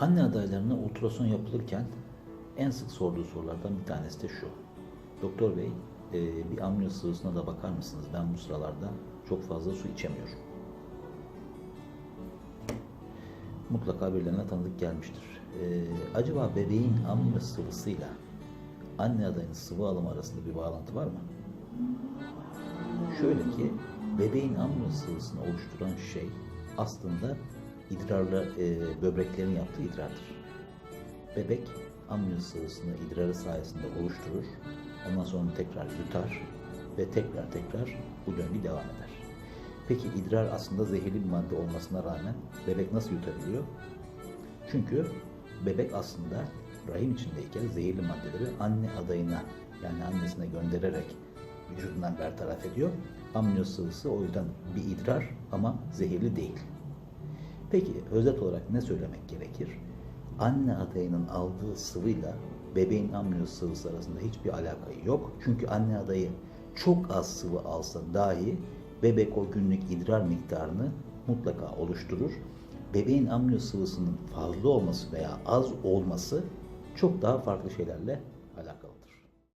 Anne adaylarına ultrason yapılırken en sık sorduğu sorulardan bir tanesi de şu. Doktor bey, e, bir amniyo sıvısına da bakar mısınız? Ben bu sıralarda çok fazla su içemiyorum. Mutlaka birilerine tanıdık gelmiştir. E, acaba bebeğin amniyo sıvısıyla anne adayının sıvı alımı arasında bir bağlantı var mı? Şöyle ki bebeğin amniyo sıvısını oluşturan şey aslında idrarla e, böbreklerin yaptığı idrardır. Bebek amniyo sıvısını idrarı sayesinde oluşturur. Ondan sonra tekrar yutar ve tekrar tekrar bu döngü devam eder. Peki idrar aslında zehirli bir madde olmasına rağmen bebek nasıl yutabiliyor? Çünkü bebek aslında rahim içindeyken zehirli maddeleri anne adayına yani annesine göndererek vücudundan bertaraf ediyor. Amniyo sıvısı o yüzden bir idrar ama zehirli değil. Peki özet olarak ne söylemek gerekir? Anne adayının aldığı sıvıyla bebeğin amniyo sıvısı arasında hiçbir alaka yok. Çünkü anne adayı çok az sıvı alsa dahi bebek o günlük idrar miktarını mutlaka oluşturur. Bebeğin amniyo sıvısının fazla olması veya az olması çok daha farklı şeylerle